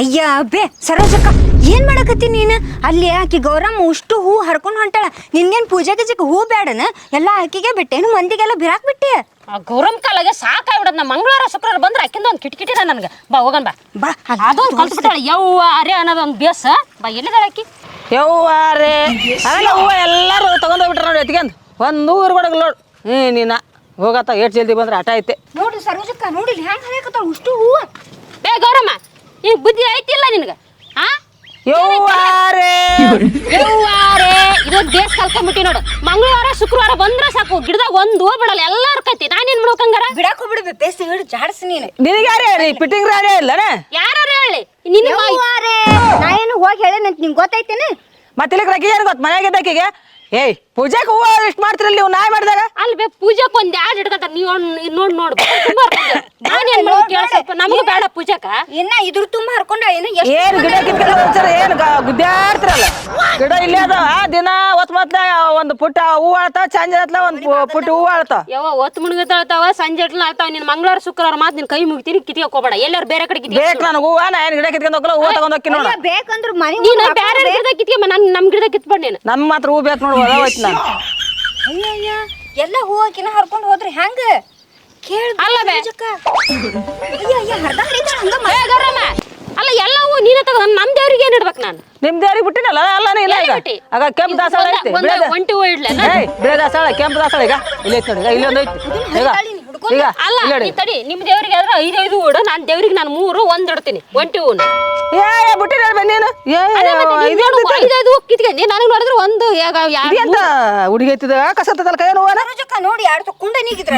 ಅಯ್ಯ ಬೇ ಸರೋಜಕ್ಕ ಏನ್ ಮಾಡಕತ್ತಿ ನೀನು? ಅಲ್ಲಿ ಆಕಿ ಗೌರಮ್ಮ ಉಷ್ಟು ಹೂ ಹರ್ಕೊಂಡು ಹೊಂಟಾಳ. ನಿನ್ಗೇನ್ ಪೂಜೆ ಗಜಕ್ಕೆ ಹೂ ಬೇಡನ ಎಲ್ಲ ಆಕಿಗೆ ಬಿಟ್ಟೇನು ಮಂದಿಗೆಲ್ಲ ಬಿರಾಕ್ ಬಿಟ್ಟಿ. ಆ ಗೌರಮ್ ಕಾಲಾಗೆ ಸಾಕಾಗ್ಬಿಡದ್ ನಮ್ಮ ಮಂಗಳವಾರ ಶುಕ್ರವಾರ ಬಂದ್ರೆ ಆಕಿಂದ ಒಂದು ಕಿಟಕಿಟಿನ ನನ್ಗೆ. ಬಾ ಹೋಗನ್ ಬಾ. ಬಾ ಅದು ಅದೊಂದು ಕಲ್ತ್ಬಿಟ್ಟಾಳ ಯವ್ವ ಅರೆ ಅನ್ನೋದು ಒಂದು ಬೇಸ. ಬಾ ಎಲ್ಲಿದಾಳ ಆಕಿ? ಯವ್ವ ಅರೆ. ಹೂವ ಎಲ್ಲರೂ ತಗೊಂಡೋಗ್ಬಿಟ್ರ ನೋಡಿ ಎತ್ಕೊಂಡ್ ಒಂದು ಊರು ಕೊಡಗಲ್ಲ ನೋಡು. ಹ್ಞೂ ನೀನ. ಹೋಗತ್ತ ಎಷ್ಟು ಜಲ್ದಿ ಬಂದ್ರೆ ಆಟ ಐತೆ. ನೋಡ್ರಿ ಸರೋಜಕ್ಕ ನೋಡಿ ಹೆಂಗ್ ಹರಿಯಕತ್ತಾಳ ಉಷ್ಟು ಹೂ ಬೇ ಗೌರಮ್ಮ ನಿನ್ ಬುದ್ಧಿ ಐತಿಲ್ಲ ನಿನಗೆ? ಹಾ ಯವ್ವಾರೇ. ಯವ್ವಾರೇ. ಇದೊಂದು ಬೇಸ್ ಕಲ್ಕೊಂಬಿಟ್ಟಿ ನೋಡು. ಮಂಗಳವಾರ ಶುಕ್ರವಾರ ಬಂದ್ರ ಸಾಕು. ಗಿಡದಾಗ ಒಂದು ಹೂ ಬಿಡಲ್ಲ ಎಲ್ಲ ಹರ್ಕೈತಿ ನಾನೇನ್ ಮಾಡ್ಬೇಕಂಗಾರ ಬಿಡಾಕ್ ಹೋಗ್ಬಿಡ್ಬೆ ಬೇಸಿ ಹಿಡಿದು ಜಾಡ್ಸ್ ನೀನು. ನಿನಗ್ಯಾರೇ ರೀ ಫಿಟ್ಟಿಂಗ್ ರಾಡೇ ಇಲ್ಲನ ಯಾರು ಹೇಳಿ? ನಿನ್ನ ಯವ್ವಾರೇ, ನಾ ಏನು ಹೋಗಿ ಹೇಳೇನಂತ ನಿಂಗೆ ಗೊತ್ತೈತೇನೆ? ಮತ್ತೆ ಇಲ್ಲಿ ರಕಿ ಯಾರು ಗೊತ್ತು? ಮನೆಯಾಗ ಇದ್ದಾಕಿಗೆ ಏಯ್ ಪೂಜಾಕ್ಕೆ ಹೂವ ಎಷ್ಟು ಮಾಡ್ತಿರಲ್ಲ ನೀವು ನಾಯಿ ಮಾಡಿದಾಗ? ಅಲ್ಲಿ ಬೇ ಪೂಜಾಕ್ ಒಂದ್ ಯಾಡ್ ಹಿಡ್ಕಂತಾರ ನೀವು ನೋಡ್ ನೋಡ್. ನಾನೇನ್ ಮಾಡೋ ಕೇಳ ಸ್ವಲ್ಪ ನಮಗೂ ಬೇಡ ಪೂಜಾಕ ಇನ್ನ ಇದ್ರ ತುಂಬಾ ಹರ್ಕೊಂಡ ಏನ್ ಗಿಡ ಏನ್ ಗಿಡ ಇಲ್ಲೇ ಅದ ದಿನ ಒತ್ ಮತ್ತೆ ಒಂದು ಪುಟ್ಟ ಹೂ ಆಳ್ತಾವ ಚಂದ ಇರತ್ಲ ಒಂದು ಪುಟ್ಟ ಹೂ ಆಳ್ತಾವ. ಯಾವ ಒತ್ತು ಮುಳುಗತಾವ ಸಂಜೆ ಇಟ್ಲ ಆಗ್ತಾವ ನಿನ್ ಮಂಗಳವಾರ ಶುಕ್ರವಾರ ಮಾತ್ ನಿನ್ ಕೈ ಮುಗಿತೀನಿ ಕಿತಿಯಕ್ ಹೋಗ್ಬೇಡ. ಎಲ್ಲಾರು ಬೇರೆ ಕಡೆ ಕಿತಿ ಬೇಕು ನನಗೆ ಹೂವ ನಾ ಏನು ಗಿಡ ಕಿತ್ಕೊಂಡು ಹೋಗಲ್ಲ ಹೂವು ತಗೊಂಡ್ ಹೋಗಿ ನೋಡ. ಬೇಕಂದ್ರ ಮನೆ ನೀನು ಬೇರೆ ಗಿಡದಾಗ ಕಿತ್ಕೊಂಬ ನನ್ ನಮ್ ಗಿಡದಾಗ ಕಿತ್ಬೇಡ ನೀನು. ನಮ್ ಮಾತ್ರ ಹೂ ಬೇಕು ನೋಡು ಅದ ಹೋಯ್ತು ನಾನು. ಅಯ್ಯಯ್ಯ ಎಲ್ಲ ಹೂವಕಿನ ಹರ್ಕೊಂಡು ಹೋದ್ರಿ ಹೆಂಗ? ಕೇಳ ಅಲ್ಲ ಬೇ. ಅಯ್ಯಯ್ಯ ಹರ್ದ ಹರಿತಾಳ ಹಂಗ ಮ- ಏ ಗೌರಮ್ಮ. ಅಲ್ಲ ಎಲ್ಲವೂ ನೀನೇ ತಗೋ ನಮ್ ದೇವ್ರಿಗೆ ಏನ್ ಇಡ್ಬೇಕು ನಾನು? ನಿಮ್ ದೇವ್ರಿಗೆ ಬಿಟ್ಟಿನಲ್ಲ ಅಲ್ಲನೇ ಇಲ್ಲ ಈಗ. ಬಿಟ್ಟಿ? ಆಗ ಕೆಂಪು ದಾಸವಾಳ ಐತಿ ಒಂದ ಒಂಟಿ ಹೂ ಇಡ್ಲೇನ? ಏಯ್ ಬಿಳೆ ದಾಸವಾಳ ಕೆಂಪು ದಾಸಳ ಈಗ. ಇಲ್ಲಿ ಐತಿ ನೋಡಿ ಈಗ ಇಲ್ಲೊಂದು ಐತಿ. ಈಗ ಈಗ ಅಲ್ಲ ಇಲ್ಲಿ ನೀ ತಡಿ ನಿಮ್ಮ ದೇವ್ರಿಗೆ ಆದ್ರೆ ಐದೈದು ಹೂಡು ನಾನು ದೇವ್ರಿಗೆ ನಾನು ಮೂರು ಒಂದ್ ಇಡ್ತೀನಿ ಒಂಟಿ ಹೂನ. ಏ ಏ ಅದೇ ಮತ್ತೆ ನೀನ್ ಇದು ನೋಡು, ಐದೈದು ಹೂ ಕಿತ್ಕೊಂಡಿ ನನಗೆ ನೋಡಿದ್ರೆ ಒಂದು ಯಾಗ ಯಾ- ಎಂತ ಹುಡುಗಿ ಐತಿದ? ಕಸತ್ತದಲ್ಲ ಕೈ ಹೂವನ? ಸರೋಜಕ್ಕ ನೋಡಿ ಯಾರು ತಕೊಂಡ ನೀಗಿದ್ರ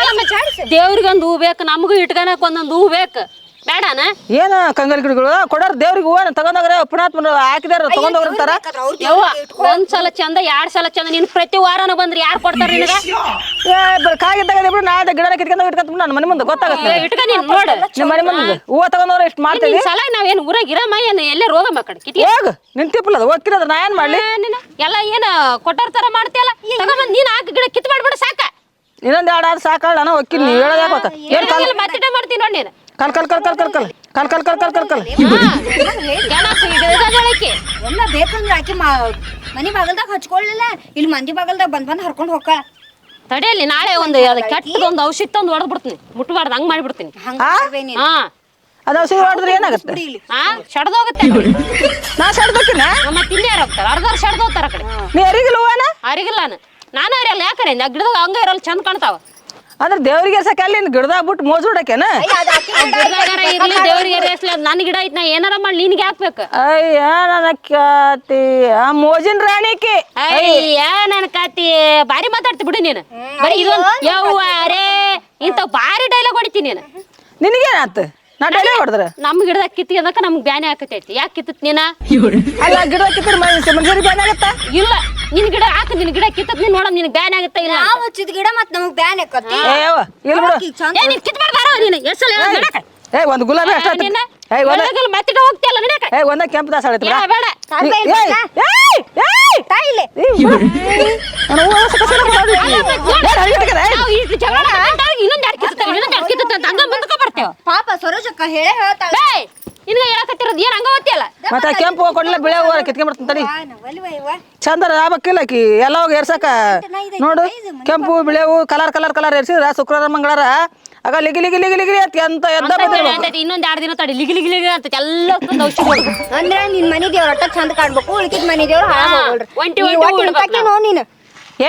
ಅಲ್ಲ ಮತ್ತೆ ದೇವ್ರಿಗೆ ಒಂದು ಹೂ ಬೇಕು ನಮಗೂ ಇಟ್ಕೊಳಕ್ ಒಂದೊಂದು ಹೂ ಬೇಕು. ಬೇಡನ? ಏನ ಕಂಗಲ್ ಗಿಡಗಳು? ಕೊಡೋರು ದೇವ್ರಿಗೆ ಹೂವನ ತಗೊಂಡೋಗ್ರೆ? ಪುಣಾತ್ಮರು ಹಾಕಿದಾರ ತಗೊಂಡೋಗಿರ್ತಾರ ಯವ್ವ ಒಂದ್ ಸಲ ಚಂದ ಎರಡ್ ಸಲ ಚಂದ ನಿನ್ ಪ್ರತಿ ವಾರನ ಬಂದ್ರೆ ಯಾರು ಕೊಡ್ತಾರ ನಿನಗ? ಏ ಬ- ಕಾಗಿದ್ದಾಗ ಬಿಡು ನಾ ಗಿಡ ಕಿತ್ಕೊಂಡು ಇಟ್ಕೊಂತ ನನ್ನ ಮನೆ ಮುಂದೆ ಗೊತ್ತಾಗುತ್ತೆ. ಏ, ಇಟ್ಕ ನೀನ್ ನೋಡು. ನಿಮ್ಮ ಮನೆ ಮುಂದೆ. ಹೂವ ತಗೊಂಡವ್ರೆ ಎಷ್ಟು ಮಾಡ್ತೀವಿ. ನಿನ್ ಸಲ ನಾವೇನ್ ಊರಾಗ ಇರಮ್ಮ ಏನ್ ಎಲ್ಲೇ ರೋಗ ಮಕ್ಕಳು ಕಿತಿ ಹೋಗು ನಿನ್ ತಿಪ್ಪಲದ ಹೋಗ್ತಿರೋದು ನಾ ಏನ್ ಮಾಡ್ಲಿ? ಎಲ್ಲ ಏನ ಕೊಟ್ಟಾರ ತರ ಮಾಡ್ತಿಯಲ್ಲ? ತಗೊಂಬಂದ್ ನೀನ್ ಹಾಕಿ ಗಿಡ ಕಿತ್ ಮಾಡ್ಬಿಡ ಸಾಕ. ಇನ್ನೊಂದು ಎರಡು ಆದ್ರೆ ಸಾಕಾಳ ನಾನು ಹೋಗ್ತೀನಿ ನೀವು ಹೇಳೋದು ಯಾಕೆ ಏನು ಕಾಲ್ ಮತ್ತಿಟ ಮಾಡ್ತೀನಿ ನೋಡಿ ನೀನು? ಕಲ್ ಕಲ್ ಕಲ್ ಕಲ್ ಕಲ್ ಕಲ್. ಕಲ್ ಕಲ್ ಕಲ್ ಕಲ್ ಕಲ್ ಕಲ್. ಎಲ್ಲ ಬೇಕಂದ್ರೆ ಆಕಿ ಮಾ- ಮನಿ ಬಾಗಲ್ದಾಗ ಹಚ್ಕೊಳ್ಳಿಲ್ಲ. ಇಲ್ಲಿ ಮಂದಿ ಬಾಗಲ್ದಾಗ ಬಂದ್ ಬಂದ್ ಹರ್ಕೊಂಡ್ ಹೋಗ ತಡೆಯಲ್ಲಿ ನಾಳೆ ಒಂದು ಅದು ಕೆಟ್ಟದೊಂದು ಔಷಧ ತಂದು ಹೊಡೆದ್ ಬಿಡ್ತೀನಿ ಮುಟ್ಬಾರ್ದು ಹಂಗ್ ಮಾಡ್ಬಿಡ್ತೀನಿ. ಹಾ. ಅದು ಔಷಧಿ ಹೊಡೆದ್ರೆ ಏನಾಗುತ್ತೆ. ಹಾ ಶಡ್ದೋಗುತ್ತೆ ನಾ ಸಡ್ಬೇಕಿನ ಮತ್ತೆ ಇಲ್ಲಿ ಯಾರು ಹೋಗ್ತಾರೆ? ಅರ್ಧ ಶಡ್ದ ಹೋಗ್ತಾರ ಆ ಕಡೆ. ನೀ ಅರಿಗಿಲ್ಲ ಹೂವನ? ಅರಿಗಿಲ್ಲ ನಾನು ನಾನು ಅರಿಯಲ್ಲ ಯಾಕರೆ? ಆ ಗಿಡದಾಗ ಹಂಗ ಇರಲ್ಲ ಚಂದ ಕಾಣ್ತಾವ. ಅಂದ್ರೆ ದೇವ್ರಿಗೆ ಎರ್ಸಕ್ಕೆ ಅಲ್ಲಿ ಗಿಡದಾಗ ಬಿಟ್ಟು ಮೋಜು ಬಿಡಕ್ಕೇನ ಅಯ್ಯ, ಅದ್ ಆಕಿ ಇರ್ಲಿ ದೇವ್ರಿಗೆ ಅದು ನನ್ನ ಗಿಡ ಐತ್ ನಾ ಏನಾರ ಮಾಡಿ ನಿನ್ಗೆ ಹಾಕ್ಬೇಕು. ಅಯ್ಯ ನನ್ನ ಕಾತಿ ಆ ಮೋಜಿನ ರಾಣಿಕಿ ಅಯ್ಯ ನನ್ನ ಕಾತಿ ಬಾರಿ ಮಾತಾಡ್ತಿ ಬಿಡು ನೀನು. ಬರೀ ಇದೊಂದು ಯವ್ವಾರೇ ಇಂಥ ಬಾರಿ ಡೈಲಾಗ್ ಹೊಡಿತಿ ನೀನು. ನಿನಗೇನಾತು? ನಾ ಗಿಡದ ಕಿತ್ತಿ ನಮ್ಮ ಗಿಡದಾಗ ಕಿತ್ಕೊಂಡಕ ನಮ್ಗೆ ಬ್ಯಾನೆ ಹಾಕತೈತಿ ಯಾಕೆ ಕಿತ್ತತ್ ನೀನ? ಅಲ್ಲ ಗಿಡ ಕಿತ್ತಿರ ಮನುಷ್ಯರಿಗೆ ಬ್ಯಾನ್ ಆಗತ್ತಾ? ಇಲ್ಲ. ನಿನ್ ಗಿಡ ಹಾಕ ನಿನ್ ಗಿಡ ಕಿತ್ತತ್ ನೀನ್ ನೋಡ ನಿನ್ ಬ್ಯಾನ್ ಆಗುತ್ತೆ ಇಲ್ಲ ನಾವು ಹಚ್ಚಿದ ಗಿಡ ಮತ್ತೆ ನಮಗೆ ಬ್ಯಾನ್ ಆಕತ್ತಿ ಇಲ್ಲ ಬಿಡು ಏ ನೀನ್ ಕಿತ್ ಬಾರೋ ನೀನ್ ಎಸಲ ನಡಕ ಏ ಒಂದು ಗುಲಾಬಿ ಅಷ್ಟ ನಿನ್ನ ಏ ಒಂದ ಮತ್ತಿಡ ಹೋಗ್ತಿಯಲ್ಲ ನಡಕ ಏ ಒಂದ ಕೆಂಪು ದಾಸ ಏ ಬೇಡ. ಬೇಡ ಏಯ್ ಏಯ್ ತಾಯಿಲೆ ನಾನು ಓಸ ಕಸಲ ಬಿಡೋದು ನಾವು ಇಷ್ಟು ಜಗಳ ಇನ್ನೊಂದು ಯಾರು ಕಿತ್ತುತ್ತೆ ಇನ್ನೊಂದು ಯಾರು ಕಿತ್ತುತ್ತೆ ಅಂತ ಹಂಗ ಮುಂದಕ್ಕೆ ಬರ್ತೇವೆ ಪಾಪ ಸರೋಜಕ್ಕ ಹೇಳೇ ಹೇಳ್ತಾಳೆ. ಏ ನಿನ್ಗ ಹೇಳಕತ್ತಿರೋದು ಏನ್ ಹಂಗ ಓದ್ತಿಯಲ್ಲ ಮತ್ತೆ ಕೆಂಪು ಹೂವ ಕೊಡ್ಲಿಲ್ಲ ಬಿಳೆ ಹೂವ ಕಿತ್ಕೊಂಡ್ಬರ್ತೀನಿ ತಡಿ. ಇವ? ಚಂದರ ಆಗ್ಬೇಕಿಲ್ಲ ಆಕಿ. ಎಲ್ಲ ಹೋಗಿ ಎರ್ಸಕ ನೋಡು ಕೆಂಪು ಬಿಳೆ ಹೂ ಕಲರ್ ಕಲರ್ ಕಲರ್ ಎರ್ಸಿದ್ರ ಶುಕ್ರವಾರ ಮಂಗಳವಾರ ಆಗ ಲಿಗಿ ಲಿಗಿ ಲಿಗಿ ಲಿಗಿ ಅಂತ ಎಂತ ಎದ್ದ ಇನ್ನೊಂದ್ ಎರಡು ದಿನ ತಡಿ. ಲಿಗಿ ಲಿಗಿ ಲಿಗಿ ಅಂತ ಎಲ್ಲ ಔಷಧಿ ಅಂದ್ರ ನಿನ್ ಮನಿ ದೇವ್ರ ಒಟ್ಟ ಚಂದ ಕಾಣ್ಬೇಕು. ಉಳ್ಕಿದ್ ಮನಿ ದೇವ್ರ ಒಂಟಿ ಒಂಟಿ ನೀನು.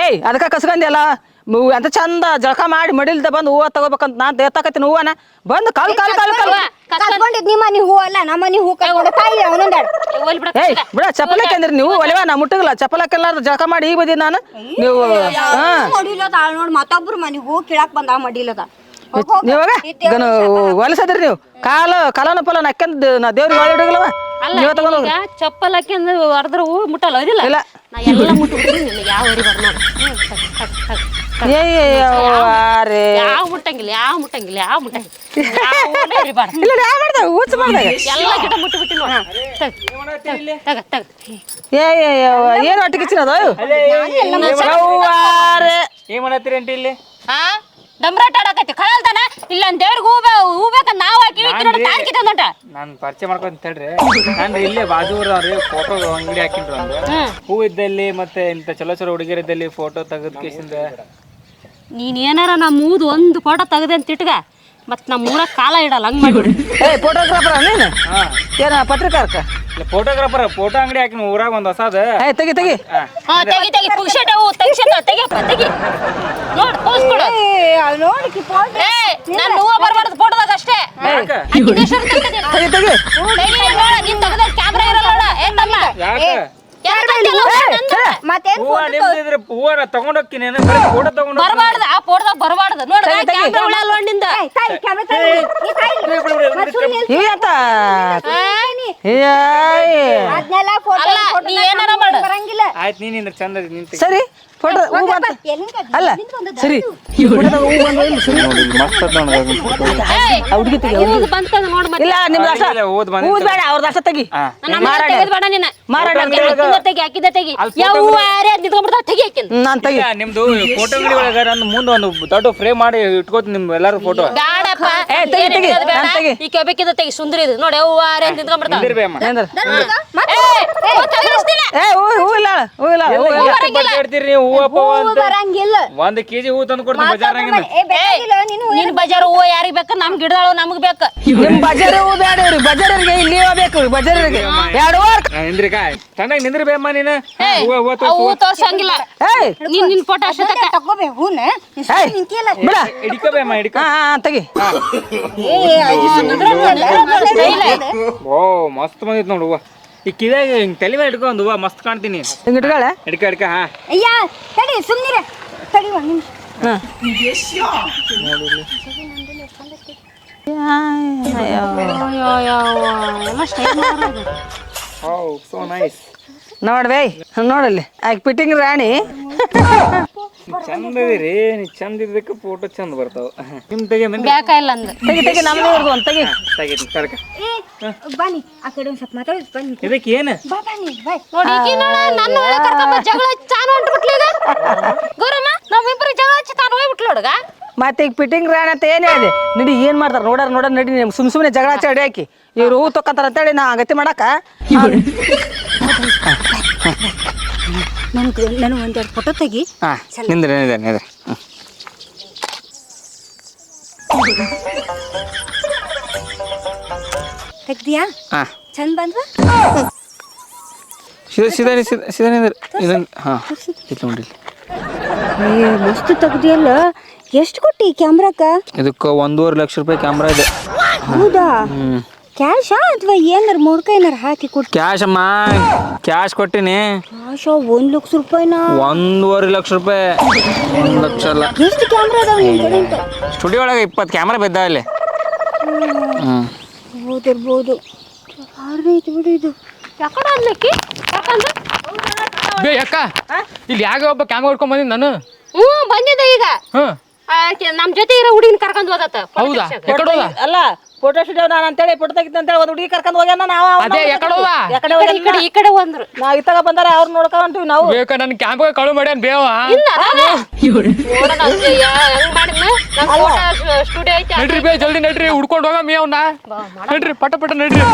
ಏಯ್ ಅದಕ್ಕೆ ಕಸ್ಕಂದಿಲ್ಲ ಹೂ ಅಂತ ಚಂದ ಜಳಕ ಮಾಡಿ ಮಡಿಲ್ದ ಬಂದು ಹೂವ ತಗೋಬೇಕಂತ ನಾನ್ ಎತ್ತಕತ್ತೀನಿ ಹೂವನ ಬಂದು ಕಲ್ ಕಲ್ ಕಲ್ ಕಲ್ ಕಸ್ಕೊಂಡಿದ್ ನಿಮ್ಮ ಮನಿ ಹೂ ಅಲ್ಲ ನಮ್ಮ ಮನಿ ಹೂ ಕಸ್ಕೊಂಡ ತಾಯಿ ಬಿಡ ಏಯ್ ಬಿಡ ಚಪ್ಪಲ್ ಹಾಕಂದ್ರಿ ನೀವು ಒಲೆವ ನಾ ಮುಟ್ಟಗಲ್ಲ ಚಪ್ಪಲ್ ಹಾಕಲ್ಲಾರ್ದ ಜಳಕ ಮಾಡಿ ಈಗ ಬದಿ ನಾನು. ನೀವು ಹಾ. ಮಡಿಲದ ಆಳ್ ನೋಡ್ ಮತ್ತೊಬ್ರು ಮನಿ ಹೂ ಕೀಳಾಕ್ ಬಂದ ಮಡಿಲದ. ನೀವಾಗ ಹೊಲಸದ್ರಿ ನೀವು. ಕಾಲ ಕಾಲನ ಪಲ ನಕ್ಕಂದ್ ನಾ ದೇವ್ರಿಗೆ ಒಳ್ಳೆ ಹಿಡಗಲವ ಅಲ್ಲ ನೀವ ತಗೊಂಡ್ ಹೋಗ್ರಿ. ಈಗ ಚಪ್ಪಲ್ ಹಾಕ್ಯಂದು ಹೊರದ್ರ ಹೂ ಮುಟ್ಟಲ್ಲ ಇಲ್ಲ. ನಾ ಎಲ್ಲ ಮುಟ್ಬಿಡ್ತೀನಿ ನಿನಗೆ ಯಾವ ಯಾರೇ ಯಾವ ಮುಟ್ಟಂಗಿಲ್ಲ ಯಾವ ಮುಟ್ಟಂಗಿಲ್ಲ ಯಾವ ಮುಟ್ಟಂಗಿಲ್ಲ. ಇಲ್ಲ ನಾ ಮಾಡ್ದಾಗ ಮಾಡ್ದಾಗ ಎಲ್ಲ ಗಿಡ ಮುಟ್ಬಿಟ್ಟು ನೋಡ. ತಗ ತಗ ಏ ಏ ಏನು ಒಟ್ಟಿಗೆ ಮಾಡತ್ತೀರಿ ಅಂಟಿ ಇಲ್ಲಿ? ಹಾ ಡಮ್ರಾಟ ಆಡಕತ್ತಿ ಕಳಲ್ತಾನ ಇಲ್ಲ ದೇವ್ರಿಗೆ ಹೂ ಬೇ- ಹೂ ಬೇಕಂತ ನಾವು ಹಾಕಿವಿ ನೋಡ ತಾಳ್ಕಿತ ನೋಟ ನಾನು ಪರಿಚಯ ಮಾಡ್ಕೊಂತ ಹೇಳ್ರಿ ನಾನು ಇಲ್ಲೇ ಫೋಟೋ ಅಂಗಡಿ ಹಾಕಿನ್ರಿ ಒಂದು ಹೂ ಇದ್ದಲ್ಲಿ ಮತ್ತೆ ಇಂಥ ಚಲೋ ಚಲೋ ಹುಡುಗಿರಿದ್ದಲ್ಲಿ ಫೋಟೋ ತೆಗೆದ ಕೇಸಿಂದ ನೀನ್ ಏನಾರ ನಮ್ಮ ಮೂದು ಒಂದು ಫೋಟೋ ತೆಗೆದೆ ಅಂತ ಇಟ್ಗ ಮತ್ ನಮ್ಮ ಊರಾಗ ಕಾಲ ಇಡಲ್ಲ ಹಂಗ್ ಮಾಡಿ. ಏ ಫೋಟೋಗ್ರಾಫರ್ ನೀನು? ಹಾ. ಏನ ಪತ್ರಿಕಾರ್ಕ? ಇಲ್ಲ ಫೋಟೋಗ್ರಾಫರ್ ಫೋಟೋ ಅಂಗಡಿ ಹಾಕಿ ಊರಾಗ ಒಂದು ಹೊಸದ. ಏ ತೆಗಿ ತೆಗಿ. ಹಾ. ತೆಗಿ ತೆಗಿ ತೆಗಿ ಪುಕ್ಷಟ ಅವು ತೆಗಿಸಟ ತೆಗಿಯಪ್ಪ ತೆಗಿ ನೋಡ್ ಪೋಸ್ ಕೊಡು. ನೋಡಿಕಿ ಫೋಟೋ ಏ ನಾನು ಹೂವ ಬರಬಾರ್ದು ಫೋಟೋದಾಗ ಅಷ್ಟೇ. ತೆಗಿ ತೆಗಿ. ನೋಡ ನೀನ್ ತೆಗ್ದ ಕ್ಯಾಮ್ರಾ ಇರಲ್ಲ ನೋಡ. ಏ ತಮ್ಮ. ಯಾಕ? ಮತ್ತೇನ್ ಹೂವ ನಿಮ್ದಿದ್ರೆ ಹೂವ ತಗೊಂಡ್ ಹೋಗ್ತೀನಿ ಫೋಟೋ ತಗೊಂಡ್ ಬರಬಾರ್ದು ಆ ಫೋಟೋದಾಗ ಬರಬಾರ್ದು. ನೋಡ ನಿಂದ. ನೀ? ಏಯ್. ಅದ್ನೆಲ್ಲ ಅಲ್ಲ, ಏನಾರ ಮಾಡು. ಬರಂಗಿಲ್ಲ. ಆಯ್ತು ನೀನ್ ನಿಂದ್ರ ಚಂದ ನಿಂತ ಸರಿ. ಫೋಟೋ ಹೂ ಅಲ್ಲ ಸರಿ. ಫೋಟೋದಾಗ ಹೂ ಬಂದು ಇಲ್ಲಿ ಸರಿ. ಮಸ್ತ್ ಏಯ್, ಆ ಹುಡುಗಿ ತೆಗಿ ಹೂವ್ ಬಂತದ ನೋಡ್ ಮತ್ತೆ. ಇಲ್ಲ ನಿಮ್ ದಾಸ ಇಲ್ಲ, ಹೂದ್ ಬಂದಿತ್ತು. ಹೂದ್ ಬೇಡ ಅವ್ರ ದಾಸ ತೆಗಿ. ತೆಗೆದ್ ಬೇಡ ನೀನ. ಮಾರಾಟ ಹಾಕಿದ ತೆಗಿ ಹಾಕಿದ ತೆಗಿ. ಅಲ್ಲಿ ಯಾವ ಹೂವ ಯಾರೇ ಅಂತ ನಿಂತ್ಕೊಂಡ್ಬಿಡ್ತಾವ ತೆಗಿ ಹಾಕಿಂದ ನಾನು ತೆಗಿ. ಇಲ್ಲ, ನಿಮ್ದು ಫೋಟೋ ಅಂಗಡಿ ಒಳಗ ನಂದು ಮುಂದೆ ಒಂದು ದೊಡ್ಡ ಫ್ರೇಮ್ ಮಾಡಿ ಇಟ್ಕೋತೀನಿ ನಿಮ್ ಎಲ್ಲಾರು ಫೋಟೋ ಬ್ಯಾಡಪ್ಪ. ಏ, ತೆಗಿ, ಏನ್ ತೆಗಿ, ನಾನ್ ತೆಗಿ. ಈ ಕೆಬೇಕಿದ ತೆಗಿ ಸುಂದರಿ ಇದು ನೋಡಿ ಹೂವ ಯಾರೇ ನಿಂದಿರ್ಬೇ ಅಮ್ಮ ಏನಂದ್ರ ಏಯ್, ಹೂ ತೆಗಿಸ್ತೀನಿ. ಏ ಹೂ ಹೂ ಇಲ್ಲ ಹೂ ಇಲ್ಲ ಹೂ ಇಲ್ಲ. ಎಷ್ಟು ನೀವು? ಹೂವ ಪೂವ ಅಂತ? ಬರಂಗಿಲ್ಲ. ಒಂದ್ ಕೆಜಿ ಹೂ ತಂದು ಕೊಡ್ತೀನಿ ಬಜಾರ್ನಾಗಿಂದ. ಏ ಬೇಕಾಗಿಲ್ಲ ನೀನು ನಿನ್ ಬಜಾರ್ ಹೂವ ಯಾರಿಗ್ ಬೇಕ? ನಮ್ ಗಿಡದಾಳು ನಮ್ಗ್ ಬೇಕ. ನಿಮ್ ಬಜಾರ್ ಹೂ ಬೇಡ ಇವ್ರಿಗೆ. ಬಜಾರಿಗೆ ಇಲ್ಲಿ ಬೇಕು ಬಜಾರಿಗೆ ಎರಡು ನಿಂದ್ರಿ ಕಾಯ್. ನಿಂದ್ರಿ ನೀನು. ಹೂವ ಹೂವ ಆ ತೋರ್ಸು. ಹೂ ತೋರ್ಸಂಗಿಲ್ಲ. ಏಯ್ ನಿನ್ ನಿನ್ ಫೋಟೋ ಅಷ್ಟೇ ತಕ ತಗೋಬೇ ಹೂನ? ಏಯ್ ನಿಂತಿಯಲ್ಲ. ಬಿಡ. ಹಿಡ್ಕೋಬೇ ಅಮ್ಮ ಹಿಡ್ಕೊ. ಹಾ ಹಾ ತೆಗಿ. ಏ ಅಜ್ಜಿ ಸುಮ್ಮನೆ ಓ ಮಸ್ತ್ ಬಂದಿತ್ತು ನೋಡು ಹೂವ. ಈ ಕಿವಿಯಾಗ ಹಿಂಗ್ ತಲೆ ಮೇಲೆ ಒಂದು ಹೂವ ಮಸ್ತ್ ಕಾಣ್ತೀನಿ ಹಿಂಗ್ ಇಟ್ಕೊಳ ಹಿಡ್ಕ ಹಿಡ್ಕ ಹಾ ಅಯ್ಯ ತಡಿ ಸುಮ್ಮನಿರ ತಡಿ ಒಂದ್ ನಿಮಿಷ ಹಾ ಓ ಸೋ ನೈಸ್ ನೋಡ್ಬೇ ನೋಡಲ್ಲಿ ಆಕೆ ಪಿಟ್ಟಿಂಗ್ ರಾಣಿ. ಚಂದ ಇದೀರಿ ನೀ ಚಂದ ಇದಕ್ಕೆ ಫೋಟೋ ಚಂದ ಬರ್ತಾವ. ನಿಮ್ ತೆಗೆ ಮಂದಿ. ಬ್ಯಾಕ ಇಲ್ಲ ಅಂದ. ತೆಗಿ ಒಂದು ತರ್ಕ ಬನ್ನಿ ಆ ಕಡೆ ಒಂದ್ ಸ್ವಲ್ಪ ಮಾತಾಡಿ ಬನ್ನಿ ಇದಕ್ಕೆ ಏನು? ಬಾ ಬನ್ನಿ ಬಾಯ್ ನೋಡಿ ಈಕಿ ನೋಡ ನನ್ನ ಒಳಗೆ ಕರ್ಕೊಂಡ್ ಬಂದ್ ಜಗಳ ಹಚ್ಚಿ ತಾನು ಹೊಂಟ್ಬಿಟ್ಲು ಈಗ. ಗೌರಮ್ಮ ನಾವಿಬ್ರು ಜಗಳ ಹಚ್ಚಿ ತಾನು ಹೋಗ್ಬಿಟ್ಲು ಹುಡುಗ ಮತ್ತೆ ಈಗ ಫಿಟ್ಟಿಂಗ್ ರಾಣ ಅಂತ ಏನೇ ಅದೇ ನಡಿ ಏನ್ ಮಾಡ್ತಾರ? ನೋಡಾರ ನೋಡಾರ ನಡಿ ನಿಮ್ ಸುಮ್ ಸುಮ್ಮನೆ ಜಗಳ ಚಡಿ ಹಾಕಿ. ಇವ್ರು ಹೂ ತೊಕ್ಕಂತಾರ ಅಂತೇಳಿ ನಾ ಗತಿ ಮಾಡಾಕ ನನ್ಗೆ ನಾನು ಒಂದೆರಡು ಫೋಟೋ ತೆಗಿ. ಹಾ ನಿಂದ್ರಿ ನಿಂದ್ರಿ ನಿಂದ್ರಿ. ಹ್ಮ್. ತೆಗ್ದಿಯಾ? ಹಾ. ಚಂದ ಬಂದ್ವಾ? ಸೀದಾ ಸೀದಾ ಸೀದಾ ಸೀದಾ ಇದೊಂದು ಹಾ. ಇದು ನೋಡ್ರಿ ಇಲ್ಲಿ. ಏ ಮಸ್ತ್ ತೆಗ್ದಿಯಲ್ಲ? ಎಷ್ಟು ಕೊಟ್ಟಿ ಕ್ಯಾಮ್ರಾಕ ಇದಕ್ಕೆ ಒಂದೂವರೆ ಲಕ್ಷ ರೂಪಾಯಿ ಕ್ಯಾಮ್ರಾ ಇದೆ. ಹೌದಾ? ಕ್ಯಾಶಾ ಅಥವಾ ಏನಾರ ಮೂರ್ಕ ಏನಾರ ಹಾಕಿ ಕೊಟ್ಟು? ಕ್ಯಾಶ್ ಅಮ್ಮ ಕ್ಯಾಶ್ ಕೊಟ್ಟಿನಿ. ಕ್ಯಾಶ ಒಂದ್ ಲಕ್ಷ ರೂಪಾಯಿನಾ? ಒಂದೂವರೆ ಲಕ್ಷ ರೂಪಾಯಿ. ಒಂದು ಲಕ್ಷ ಅಲ್ಲ. ಎಷ್ಟು ಕ್ಯಾಮ್ರಾ ಅದಾವ ನಿನ್ ಕಡೆ ಅಂತ ಸ್ಟುಡಿಯೋ ಒಳಗೆ ಇಪ್ಪತ್ತು ಕ್ಯಾಮ್ರಾ ಬಿದ್ದಾವ ಇಲ್ಲಿ. ಹ್ಞೂ ಹೌದಿರ್ಬೋದು. ಭಾರಿ ಐತಿ ಬಿಡು ಇದು? ಯಾಕಡೆ ಅನ್ಲಿಕ್ಕಿ ಯಾಕಂದ್ರೆ ಬೇ. ಅಕ್ಕ ಇಲ್ಲಿ ಯಾಗ ಒಬ್ಬ ಕ್ಯಾಮ್ರಾ ಹೊಡ್ಕೊಂಡ್ ಬಂದಿದ್ ನಾನು. ಹ್ಞೂ ಬಂದಿದ್ದೆ ಈಗ. ಹ್ಮ್ ಆಕೆ ನಮ್ ಜೊತೆ ಇರೋ ಹುಡುಗಿನ ಕರ್ಕೊಂಡ್ ಹೋದತ್ತ. ಹೌದಾ? ಎಕಡೆ ಹೋದ? ಅಲ್ಲ ಫೋಟೋ ಸ್ಟುಡಿಯೋ ನಾನು ಅಂತೇಳಿ ಫೋಟೋ ತೆಗಿತ ಅಂತೇಳಿ ಒಂದು ಹುಡುಗಿ ಕರ್ಕೊಂಡು ಹೋಗ್ಯಾನ ನಾವು ಅದೇ ಎಕಡೆ ಹೋದ? ಯಾಕಡೆ ಈ ಕಡೆ ಈ ಕಡೆ ಈ ಕಡೆ ಒಂದ್ರು ನಾವು ಇತ್ತಾಗ ಬಂದಾರ ಅವ್ರು ನೋಡ್ಕೊಂತೀವಿ ನಾವು. ಬೇಕ ನನ್ನ ಕ್ಯಾಂಪ್ ಕಳು ಮಾಡ್ಯಾನ ಬೇವ? ಇಲ್ಲ ನೋಡೋಣ ಹೆಂಗ್ ಮಾಡಿದ್ನ ಫೋಟೋ ಸ್ಟುಡಿಯೋ ಐತೆ ನಡ್ರಿ ಬೇ ಜಲ್ದಿ ನಡ್ರಿ ಹುಡ್ಕೊಂಡು ಹೋಗ ಮೀ ಅವ್ನ ನಡ್ರಿ ಪಟ ಪಟ ನಡ್ರಿ.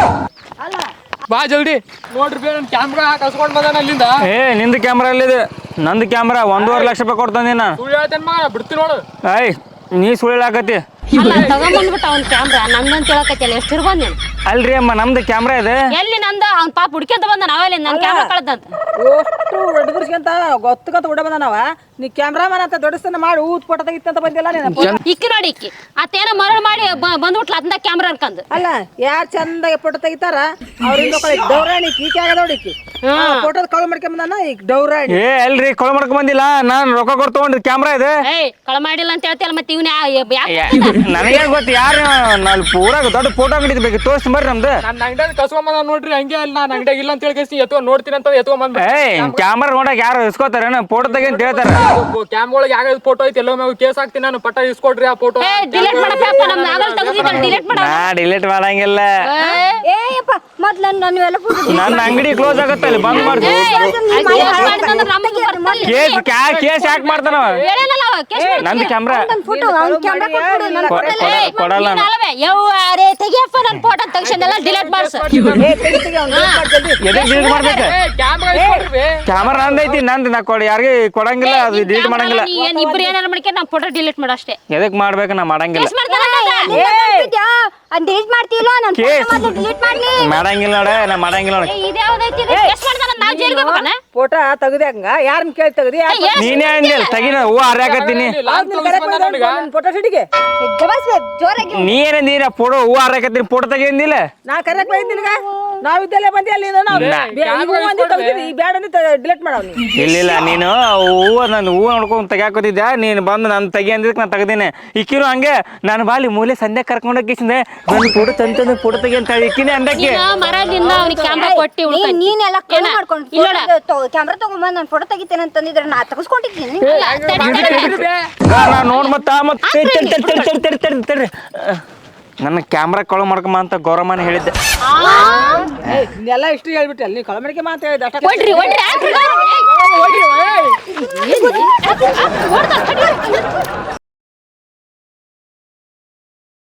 ಬಾ ಜಲ್ದಿ. ನೋಡ್ರಿ ಬೇ ನನ್ ಕ್ಯಾಮ್ರ ಕಳ್ಸ್ಕೊಂಡ್ ಬಂದಾನ ಅಲ್ಲಿಂದ? ಏ ನಿಂದು ಕ್ಯಾಮ್ರಾ ಅಲ್ಲಿದೆ ನಂದ್ ಕ್ಯಾಮ್ರಾ ಒಂದೂವರೆ ಲಕ್ಷ ರೂಪಾಯಿ ಕೊಡ್ತಾನೆ ನಾನು. ಸುಳ್ಳು ಹೇಳ್ತೇನ್ ಮಗ ಬಿಡ್ತೀನಿ ನೋಡು. ಐ ನೀ ಸುಳ್ಳು ಅಲ್ಲ ತಗೊಂಬಂದ್ಬಿಟ್ಟ ಅವ್ನ ಕ್ಯಾಮ್ರಾ ನಂದಂತ ಹೇಳಕತ್ತಿಲ್ಲ. ಎಷ್ಟು ಇರ್ಬಂದ್ ನೀನು ಅಲ್ರಿ ಅಮ್ಮ ನಮ್ದು ಕ್ಯಾಮ್ರಾ ಇದೆ. ಎಲ್ಲಿ ನಂದ? ಅವ್ನ ಪಾಪ ಹುಡ್ಕೊಂತ ಬಂದ ನಾವೆಲ್ಲಿ ನನ್ ಕ್ಯಾಮ್ರಾ ಕಳ್ದಂತ ಎಷ್ಟು ಒಡ್ಬಿರ್ಸ್ಕೊಂತ ಗೊತ್ತಕಂತ ಉಡ ಬಂದ ನಾವ. ನೀ ಕ್ಯಾಮ್ರಾಮನ್ ಅಂತ ದೊಡ್ಡಸ್ತನ ಮಾಡಿ ಊತ್ ಫೋಟೋ ತೆಗಿತ್ತಂತ ಬಂದಿಲ್ಲ ನೀನು. ಇಕ್ಕಿ ನೋಡಿ ಇಕ್ಕಿ. ಅತ್ತೇನ ಮರಳು ಮಾಡಿ ಬಂದ್ಬಿಟ್ಲ ಅದ್ನ ಕ್ಯಾಮ್ರಾ ಅನ್ಕಂದು. ಅಲ್ಲ ಯಾರ್ ಚಂದ ಫೋಟೋ ತೆಗಿತಾರ? ಅವ್ರಿಂದ ಡೌರಾಣಿ ಈಕೆ ಆಗದೋಡಿಕಿ ಫೋಟೋದ ಕಳು ಮಾಡ್ಕೊಂಬಂದಾನ ಈಗ ಡೌರಾಣಿ ಏ ಅಲ್ರಿ ಕಳು ಮಾಡ್ಕೊಂಡ್ ಬಂದಿಲ್ಲ. ನಾನು ರೊಕ್ಕ ತಗೊಂಡ್ರಿ ಕ್ಯಾಮ್ರಾ ಇದೆ. ಏಯ್ ಕಳ ಮಾಡಿಲ್ಲ ಅಂತ ಹೇಳ್ತಿಯಲ್ಲ ಮತ್ತೆ ಇವ್ನ ನನಗೆ ಗೊತ್ತು ಯಾರು ನಾನು ಪೂರ ದೊಡ್ಡ ಫೋಟೋ ಅಂಗಡಿ ಬೇಕು. ತೋರಿಸಿ ಬರ್ರಿ ನಮ್ದು. ನನ್ನ ಅಂಗಡಿಯಲ್ಲಿ ಕಸ್ಕೊಂಬಂದ ನೋಡ್ರಿ ಹಂಗೆ ಅಲ್ಲಿ ನಾನು ಅಂಗಡಿಯಾಗ ಇಲ್ಲ ಅಂತ ಹೇಳಿ ಎತ್ಕೊ ನೋಡ್ತೀನಿ ಅಂತ ಎತ್ಕೊಂಡ್ ಬಂದ್ ಏಯ್ ಕ್ಯಾಮ್ರಾ ನೋಡಕ್ ಯಾರು ಇಸ್ಕೋತಾರ? ಫೋಟೋ ತೆಗಿ ಅಂತ ಹೇಳ್ತಾರ ಕ್ಯಾಮ್ ಒಳಗೆ ಯಾವ ಫೋಟೋ ಐತಿ ಎಲ್ಲೋ ಮ್ಯಾಗ ಕೇಸ್ ಹಾಕ್ತೀನಿ ನಾನು ಪಟ್ಟ ಇಸ್ಕೊಡ್ರಿ ಆ ಫೋಟೋ ಏ ಡಿಲೀಟ್ ಮಾಡಪ್ಪ ನಮ್ ನಾಗಲ್ ತೆಗ್ದಿದ್ದಲ್ಲ ಡಿಲೀಟ್ ಮಾಡ ನಾ ಡಿಲೀಟ್ ಮಾಡಂಗಿಲ್ಲ. ಏಯಪ್ಪ ಮೊದ್ಲು ನನ್ನ ಎಲ್ಲ ಅಂಗಡಿ ಕ್ಲೋಸ್ ಆಗತ್ತೆ ಅಲ್ಲಿ ಬಂದ್ ಮಾಡ್ತೀನಿ. ಕೇಸ್ ಕ್ಯಾ ಕೇಸ್ ಯಾಕೆ ಮಾಡ್ತಾನ? ನಂದು ಫೋಟೋ ಅವ್ನ ಕ್ಯಾಮ್ರಾ ಕೊಟ್ಬಿಡು ನನ್ನ ಕೊ- ಫೋಟೋ ಕೊಡ- ಕೊಡಲ್ಲ ನಾನು. ಅಲ್ವೇ? ಯವ್ವಾರೇ, ತೆಗಿಯಪ್ಪ ನನ್ ಫೋಟೋ ತೆಗ್ಸನ್ನೆಲ್ಲ ಡಿಲೀಟ್ ಮಾಡ್ಸು. ಎದಕ್ ಡಿಲೀಟ್ ಮಾಡ್ಬೇಕು? ಕ್ಯಾಮ್ರಾ ಇಸ್ಕೊಡ್ರಿ ಕ್ಯಾಮರಾ ನಂದೈತಿ ನಂದು ನಾ ಕೊಡ ಯಾರಿಗೆ ಕೊಡಂಗಿಲ್ಲ ಅದು ಡಿಲೀಟ್ ಮಾಡಂಗಿಲ್ಲ. ನೀ ಏನ್ ಇಬ್ರು ಏನಾರ ನಾ ಫೋಟೋ ಡಿಲೀಟ್ ಮಾಡು ಅಷ್ಟೇ. ಎದಕ್ ಮಾಡ್ಬೇಕು ನಾ ಮಾಡಂಗಿಲ್ಲ. ಕೇಸ್ ಮಾಡ್ತಾನಲ್ಲ ಅದ್ ಡಿಲೀಟ್ ಮಾಡ್ತಿಲ್ಲ ನನ್ನ ಕೇಸ್ ಫೋಟೋ ಡಿಲೀಟ್ ಮಾಡ್ಲಿ. ಮಾಡಂಗಿಲ್ಲ ನೋಡ ನಾ ಮಾಡಂಗಿಲ್ಲ ನೋಡ. ಇದ್ಯಾವ್ದೈತಿ ಇದು? ಕೇಸ್ ಮಾಡ್ತಾನ ನಾವ್ ಜೈಲ್ಗೆ ಹೋಗ್ಬೇಕನ? ಫೋಟೋ ತೆಗ್ದ್ಯಾಂಗ ಯಾರನ್ನ ಕೇಳಿ ತೆಗ್ದಿ? ನೀನೇ ಅಂದಿಲ್ಲ ತಗಿನ ಹೂ ಹರ್ಯಾಕತ್ತೀನಿ ಫೋಟೋ ಜಬಸ್ ಜೋರಾಗಿ ನೀ ಏನಂದಿನ ಫೋಟೋ ಹೂ ಹರ್ಯಾಕತ್ತೀನಿ ಫೋಟೋ ತೆಗಿಯಂದಿಲ್ಲ? ನಾ ಕರೆಕ್ಟ್ ಬಂದಿಲ್ಲ. ನಾವಿದ್ದಲ್ಲೇ ಬಂದಿ ಅಲ್ಲಿ ಬ್ಯಾಡ ಡಿಲೀಟ್ ಮಾಡವ್ ನೀ ಇಲ್ಲ ನೀನು ಹೂವ ನಾನು ಹೂವು ನೋಡ್ಕೊಂಡು ತೆಗಿಯಾಕೋತಿದ್ದೆ ನೀನು ಬಂದು ನಾನು ತೆಗಿ ಅಂದಿದ್ದಕ್ಕೆ ನಾನು ತೆಗ್ದೇನೆ. ಇಕ್ಕಿರು ಹಂಗೆ ನಾನು ಬಾಲಿ ಮೂಲೆ ಸಂಧ್ಯಾ ಕರ್ಕೊಂಡು ಹೋಗಿಸಿದೆ ನನ್ನ ಫೋಟೋ ತಂದು ತಂದು ಫೋಟೋ ತೆಗಿ ಅಂತ ಹೇಳಿ ಇಕ್ಕಿನಿ ಅಂದಕ್ಕೆ. ನೀನ ಮರದಿಂದ ಅವ್ನಿಗೆ ಕ್ಯಾಮ್ರಾ ಕೊಟ್ಟಿ ನೀನ್ ನೀನೆಲ್ಲ? ಮಾಡ್ಕೊಂಡು. ಕ್ಯಾಮ್ರಾ ತಗೊಂಬಂದ್ ನಾನು ಫೋಟೋ ತೆಗಿತೇನೆ ಅಂತಂದಿದ್ರೆ ನಾ ತಗಸ್ಕೊಂಡಿದ್ದೀನಿ ನೋಡ್ ಮತ್ತೆ ನನ್ನ ಕ್ಯಾಮ್ರಾ ಕಳು ಮಾಡ್ಕೊಂಬ ಅಂತ ಗೌರಮ್ಮನ ಹೇಳಿದ್ದೆ ಎಲ್ಲ ಇಷ್ಟು ಹೇಳ್ಬಿಟ್ಟೆ ಅಲ್ಲಿ ಕಳು ಮಾಡಿಕೆ ಮಾತ